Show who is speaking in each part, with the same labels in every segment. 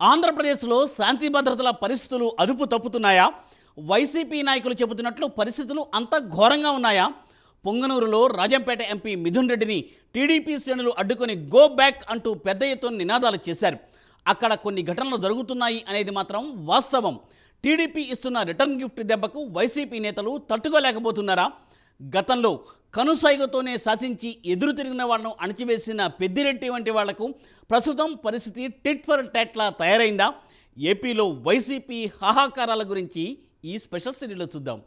Speaker 1: ఆంధ్రప్రదేశ్లో శాంతి భద్రతల పరిస్థితులు అదుపు తప్పుతున్నాయా? వైసీపీ నాయకులు చెబుతున్నట్లు పరిస్థితులు అంత ఘోరంగా ఉన్నాయా? పొంగనూరులో రాజంపేట ఎంపీ మిథున్ రెడ్డిని టీడీపీ శ్రేణులు అడ్డుకొని గో బ్యాక్ అంటూ పెద్ద ఎత్తున నినాదాలు చేశారు. అక్కడ కొన్ని ఘటనలు జరుగుతున్నాయి అనేది మాత్రం వాస్తవం. టీడీపీ ఇస్తున్న రిటర్న్ గిఫ్ట్ దెబ్బకు వైసీపీ నేతలు తట్టుకోలేకపోతున్నారా? గతంలో కనుసైగతోనే శాసించి ఎదురు తిరిగిన వాళ్ళను అణచివేసిన పెద్దిరెడ్డి వంటి వాళ్ళకు ప్రస్తుతం పరిస్థితి టిట్ ఫర్ టాట్లా తయారైందా? ఏపీలో వైసీపీ హాహాకారాల గురించి ఈ స్పెషల్ సిరీలో చూద్దాం.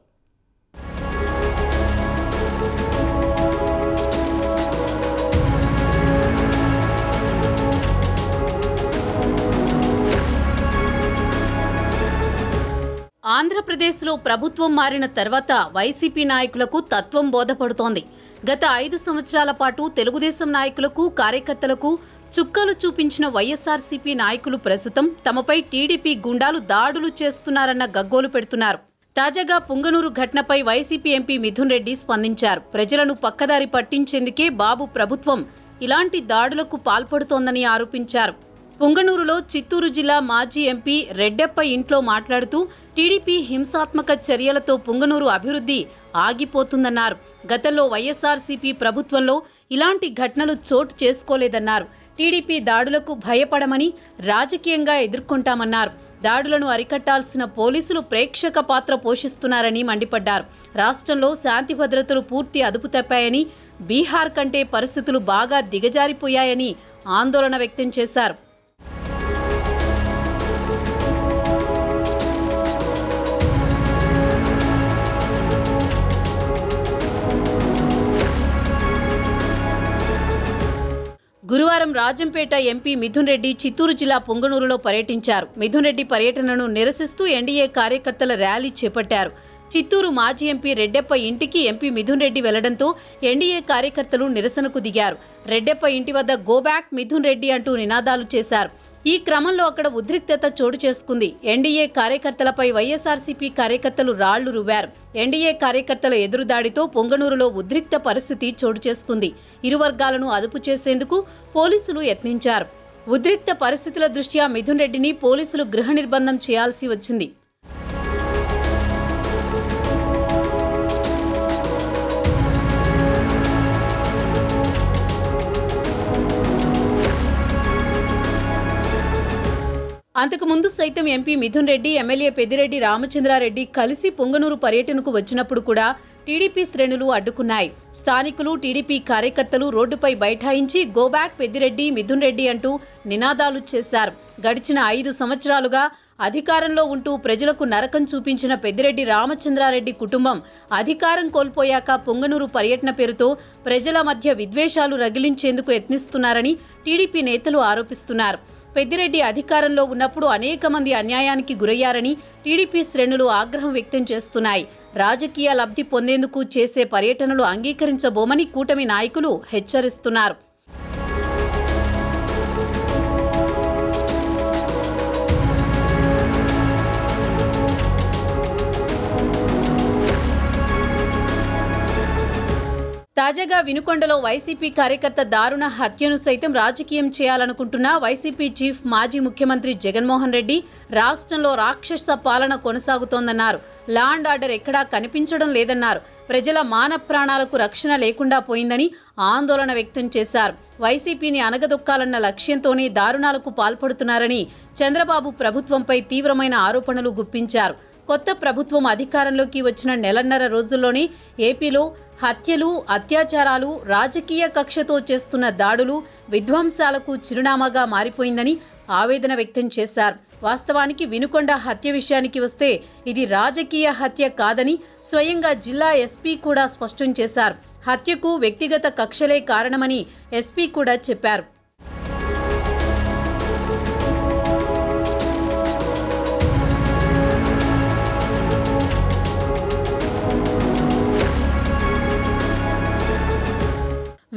Speaker 2: ఆంధ్రప్రదేశ్లో ప్రభుత్వం మారిన తర్వాత వైసీపీ నాయకులకు తత్వం బోధపడుతోంది. గత ఐదు సంవత్సరాల పాటు తెలుగుదేశం నాయకులకు కార్యకర్తలకు చుక్కలు చూపించిన వైఎస్ఆర్సీపీ నాయకులు ప్రస్తుతం తమపై టీడీపీ గుండాలు దాడులు చేస్తున్నారన్న గగ్గోలు పెడుతున్నారు. తాజాగా పుంగనూరు ఘటనపై వైసీపీ ఎంపీ మిథున్ రెడ్డి స్పందించారు. ప్రజలను పక్కదారి పట్టించేందుకే బాబు ప్రభుత్వం ఇలాంటి దాడులకు పాల్పడుతోందని ఆరోపించారు. పుంగనూరులో చిత్తూరు జిల్లా మాజీ ఎంపీ రెడ్డప్ప ఇంట్లో మాట్లాడుతూ టీడీపీ హింసాత్మక చర్యలతో పుంగనూరు అభివృద్ధి ఆగిపోతుందన్నారు. గతంలో వైఎస్ఆర్సీపీ ప్రభుత్వంలో ఇలాంటి ఘటనలు చోటు చేసుకోలేదన్నారు. టీడీపీ దాడులకు భయపడమని రాజకీయంగా ఎదుర్కొంటామన్నారు. దాడులను అరికట్టాల్సిన పోలీసులు ప్రేక్షక పాత్ర పోషిస్తున్నారని మండిపడ్డారు. రాష్ట్రంలో శాంతి భద్రతలు పూర్తి అదుపు తప్పాయని బీహార్ కంటే పరిస్థితులు బాగా దిగజారిపోయాయని ఆందోళన వ్యక్తం చేశారు. గురువారం రాజంపేట ఎంపీ మిథున్ రెడ్డి చిత్తూరు జిల్లా పొంగనూరులో పర్యటించారు. మిథున్ రెడ్డి పర్యటనను నిరసిస్తూ ఎన్డీఏ కార్యకర్తల ర్యాలీ చేపట్టారు. చిత్తూరు మాజీ ఎంపీ రెడ్డెప్ప ఇంటికి ఎంపీ మిథున్ రెడ్డి వెళ్ళడంతో ఎన్డీఏ కార్యకర్తలు నిరసనకు దిగారు. రెడ్డెప్ప ఇంటి వద్ద గో బ్యాక్ మిథున్ రెడ్డి అంటూ నినాదాలు చేశారు. ఈ క్రమంలో అక్కడ ఉద్రిక్తత చోటు చేసుకుంది. ఎన్డీఏ కార్యకర్తలపై వైఎస్ఆర్సీపీ కార్యకర్తలు రాళ్ళు రువ్వారు. ఎన్డీఏ కార్యకర్తల ఎదురుదాడితో పొంగనూరులో ఉద్రిక్త పరిస్థితి చోటు చేసుకుంది. ఇరు వర్గాలను అదుపు చేసేందుకు పోలీసులు యత్నించారు. ఉద్రిక్త పరిస్థితుల దృష్ట్యా మిథున్ రెడ్డిని పోలీసులు గృహ నిర్బంధం చేయాల్సి వచ్చింది. అంతకుముందు సైతం ఎంపీ మిథున్ రెడ్డి ఎమ్మెల్యే పెద్దిరెడ్డి రామచంద్రారెడ్డి కలిసి పొంగనూరు పర్యటనకు వచ్చినప్పుడు కూడా టీడీపీ శ్రేణులు అడ్డుకున్నాయి. స్థానికులు టీడీపీ కార్యకర్తలు రోడ్డుపై బైఠాయించి గోబ్యాక్ పెద్దిరెడ్డి మిథున్ రెడ్డి అంటూ నినాదాలు చేశారు. గడిచిన ఐదు సంవత్సరాలుగా అధికారంలో ఉంటూ ప్రజలకు నరకం చూపించిన పెద్దిరెడ్డి రామచంద్రారెడ్డి కుటుంబం అధికారం కోల్పోయాక పొంగనూరు పర్యటన పేరుతో ప్రజల మధ్య విద్వేషాలు రగిలించేందుకు యత్నిస్తున్నారని టీడీపీ నేతలు ఆరోపిస్తున్నారు. పెద్దిరెడ్డి అధికారంలో ఉన్నప్పుడు అనేక మంది అన్యాయానికి గురయ్యారని టీడీపీ శ్రేణులు ఆగ్రహం వ్యక్తం చేస్తున్నాయి. రాజకీయ లబ్ధి పొందేందుకు చేసే పర్యటనలు అంగీకరించబోమని కూటమి నాయకులు హెచ్చరిస్తున్నారు. తాజాగా వినుకొండలో వైసీపీ కార్యకర్త దారుణ హత్యను సైతం రాజకీయం చేయాలనుకుంటున్న వైసీపీ చీఫ్ మాజీ ముఖ్యమంత్రి జగన్మోహన్ రెడ్డి రాష్ట్రంలో రాక్షస పాలన కొనసాగుతోందన్నారు. లా అండ్ ఆర్డర్ ఎక్కడా కనిపించడం లేదన్నారు. ప్రజల మాన ప్రాణాలకు రక్షణ లేకుండా పోయిందని ఆందోళన వ్యక్తం చేశారు. వైసీపీని అనగదొక్కాలన్న లక్ష్యంతోనే దారుణాలకు పాల్పడుతున్నారని చంద్రబాబు ప్రభుత్వంపై తీవ్రమైన ఆరోపణలు గుప్పించారు. కొత్త ప్రభుత్వం అధికారంలోకి వచ్చిన నెలన్నర రోజుల్లోనే ఏపీలో హత్యలు అత్యాచారాలు రాజకీయ కక్షతో చేస్తున్న దాడులు విధ్వంసాలకు చిరునామాగా మారిపోయిందని ఆవేదన వ్యక్తం చేశారు. వాస్తవానికి వినుకొండ హత్య విషయానికి వస్తే ఇది రాజకీయ హత్య కాదని స్వయంగా జిల్లా ఎస్పీ కూడా స్పష్టం చేశారు. హత్యకు వ్యక్తిగత కక్షలే కారణమని ఎస్పీ కూడా చెప్పారు.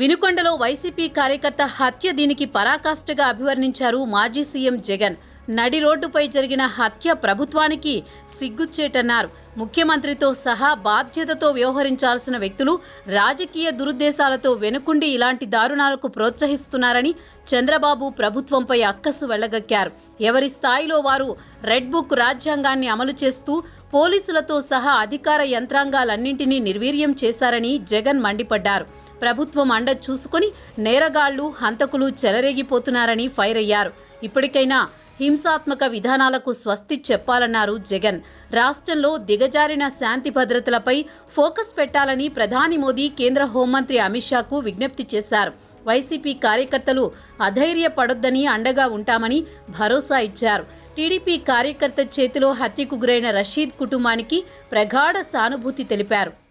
Speaker 2: వినుకొండలో వైసీపీ కార్యకర్త హత్య దీనికి పరాకాష్ఠగా అభివర్ణించారు మాజీ సీఎం జగన్. నడి రోడ్డుపై జరిగిన హత్య ప్రభుత్వానికి సిగ్గుచ్చేటన్నారు. ముఖ్యమంత్రితో సహా బాధ్యతతో వ్యవహరించాల్సిన వ్యక్తులు రాజకీయ దురుద్దేశాలతో వెనుకుండి ఇలాంటి దారుణాలకు ప్రోత్సహిస్తున్నారని చంద్రబాబు ప్రభుత్వంపై అక్కసు వెళ్ళగక్కారు. ఎవరి స్థాయిలో వారు రెడ్ బుక్ రాజ్యాంగాన్ని అమలు చేస్తూ పోలీసులతో సహా అధికార యంత్రాంగాలన్నింటినీ నిర్వీర్యం చేశారని జగన్ మండిపడ్డారు. ప్రభుత్వం అండ చూసుకుని నేరగాళ్ళు హంతకులు చెలరేగిపోతున్నారని ఫైర్ అయ్యారు. ఇప్పటికైనా హింసాత్మక విధానాలకు స్వస్తి చెప్పాలన్నారు జగన్. రాష్ట్రంలో దిగజారిన శాంతి భద్రతలపై ఫోకస్ పెట్టాలని ప్రధాని మోదీ కేంద్ర హోంమంత్రి అమిత్ షాకు విజ్ఞప్తి చేశారు. వైసీపీ కార్యకర్తలు అధైర్యపడొద్దని అండగా ఉంటామని భరోసా ఇచ్చారు. టీడీపీ కార్యకర్త చేతిలో హత్యకు గురైన రషీద్ కుటుంబానికి ప్రగాఢ సానుభూతి తెలిపారు.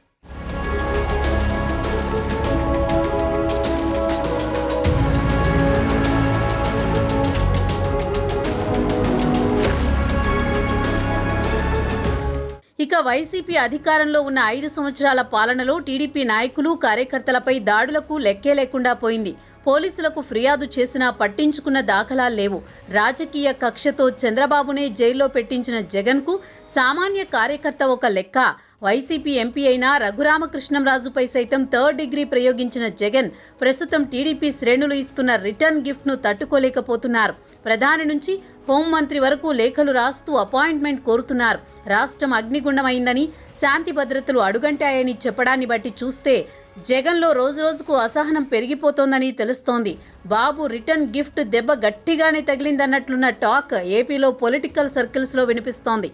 Speaker 2: ఇక వైసీపీ అధికారంలో ఉన్న ఐదు సంవత్సరాల పాలనలో టీడీపీ నాయకులు కార్యకర్తలపై దాడులకు లెక్కే లేకుండా పోయింది. పోలీసులకు ఫిర్యాదు చేసినా పట్టించుకున్న దాఖలాలు లేవు. రాజకీయ కక్షతో చంద్రబాబునే జైల్లో పెట్టించిన జగన్కు సామాన్య కార్యకర్త ఒక లెక్క. వైసీపీ ఎంపీ అయిన రఘురామకృష్ణంరాజుపై సైతం థర్డ్ డిగ్రీ ప్రయోగించిన జగన్ ప్రస్తుతం టీడీపీ శ్రేణులు ఇస్తున్న రిటర్న్ గిఫ్ట్ను తట్టుకోలేకపోతున్నారు. ప్రధాని నుంచి హోంమంత్రి వరకు లేఖలు రాస్తూ అపాయింట్మెంట్ కోరుతున్నారు. రాష్ట్రం అగ్నిగుండమైందని శాంతి భద్రతలు అడుగంటాయని చెప్పడాన్ని బట్టి చూస్తే జగన్లో రోజురోజుకు అసహనం పెరిగిపోతోందని తెలుస్తోంది. బాబు రిటర్న్ గిఫ్ట్ దెబ్బ గట్టిగానే తగిలిందన్నట్లున్న టాక్ ఏపీలో పొలిటికల్ సర్కిల్స్లో వినిపిస్తోంది.